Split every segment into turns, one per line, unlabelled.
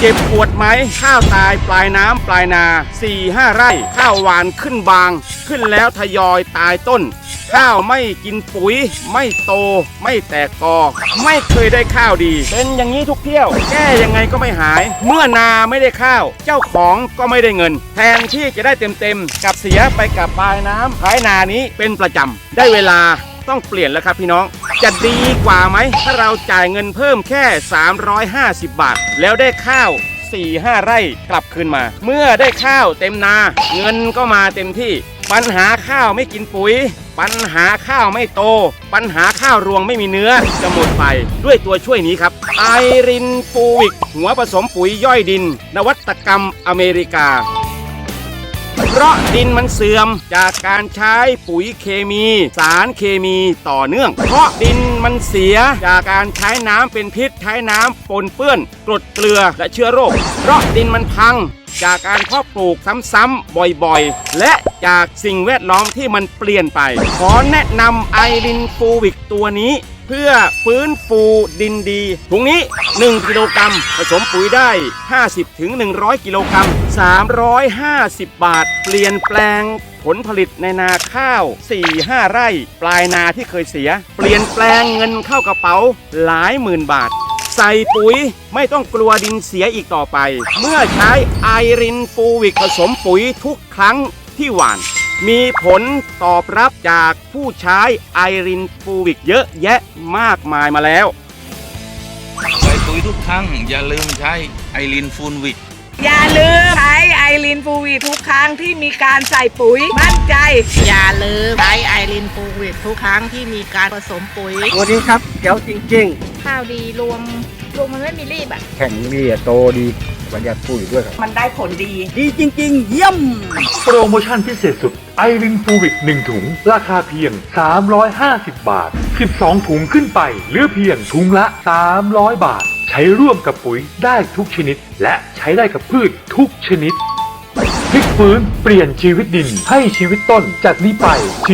เจ็บปวดไหมข้าวตายปลายน้ำปลายนา4ี่ห้าไร่ ข้าวหวานขึ้นบาง ขึ้นแล้วทยอยตายต้น ข้าวไม่กินปุ๋ย ไม่โต ไม่แตกกอ ไม่เคยได้ข้าวดี เป็นอย่างนี้ทุกเที่ยว แก้ยังไงก็ไม่หาย เมื่อนาไม่ได้ข้าว เจ้าของก็ไม่ได้เงิน แทนที่จะได้เต็มๆกับเสียไปกับปลายน้ำท้ายนานี้เป็นประจำได้เวลาต้องเปลี่ยนแล้วครับพี่น้อง จะดีกว่าไหม ถ้าเราจ่ายเงินเพิ่มแค่ 350 บาท แล้วได้ข้าว 4 5 ไร่กลับคืนมา เมื่อได้ข้าวเต็มนา เงินก็มาเต็มที่ ปัญหาข้าวไม่กินปุ๋ย ปัญหาข้าวไม่โต ปัญหาข้าวรวงไม่มีเนื้อจะหมดไปด้วยตัวช่วยนี้ครับไอรินฟูวิกหัวผสมปุ๋ยย่อยดิน นวัตกรรมอเมริกา เพราะดินมันเสื่อมจากการใช้ปุ๋ยเคมี สารเคมีต่อเนื่อง เพราะดินมันเสียจากการใช้น้ำเป็นพิษใช้น้ำปนเปื้อนกรดเกลือและเชื้อโรค เพราะดินมันพังจากการเพาะปลูกซ้ำๆบ่อยๆ และจากสิ่งแวดล้อมที่มันเปลี่ยนไป ขอแนะนำไอรินฟูวิกตัวนี้ เพื่อฟื้นฟูดินดีถุงนี้ 1 กิโลกรัมผสมปุ๋ยได้ 50ถึง100กิโลกรัม 350 บาท เปลี่ยนแปลงผลผลิตในนาข้าว 4-5 ไร่ ปลายนาที่เคยเสีย เปลี่ยนแปลงเงินเข้ากระเป๋าหลายหมื่นบาท ใส่ปุ๋ยไม่ต้องกลัวดินเสียอีกต่อไป เมื่อใช้ไอรินฟูวิกผสมปุ๋ยทุกครั้งที่หว่าน มีผลตอบรับจากผู้ใช้ไอรินฟูวิกเยอะแยะมากมายมาแล้ว
ใส่ปุ๋ยทุกครั้งอย่าลืมใช้ไอรินฟูนวิก
อย่าลืมใช้ไอรินฟูวีทุกครั้งที่มีการใส่ปุ๋ยมั่นใจ
อย่าลืมใช้ไอรินฟูวิตทุกครั้งที่มีการผสมปุ๋ย
ตัวนี้ครับเจ๋วจริง
ข้าวดีรวงรวงมันไม่มีรีบอะ
ๆแข็งดีอะโตดี ประหยัดปุ๋ยด้วยครับ
มันได้ผลดี
ดีจริง ๆ เยี่ยม
โปรโมชั่นพิเศษสุดไอรินฟูวิก1ถุง ราคาเพียง 350 บาท 12 ถุงขึ้นไปเหลือเพียงถุงละ 300 บาท ใช้ร่วมกับปุ๋ยได้ทุกชนิด และใช้ได้กับพืชทุกชนิดพลิกฟื้นเปลี่ยนชีวิตดินให้ชีวิตต้นจากนี้ไป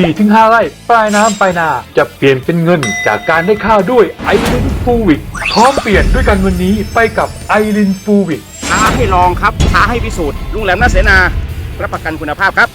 4-5ไร่ปลายน้ำปลายนาจะเปลี่ยนเป็นเงินจากการได้ข้าวด้วยไอรินฟูวิกพร้อมเปลี่ยนด้วยกันวันนี้ไปกับไอรินฟูวิก
ท้าให้ลองครับท้าให้พิสูจน์ลุงแหลมน่าเสนารับประกันคุณภาพครับ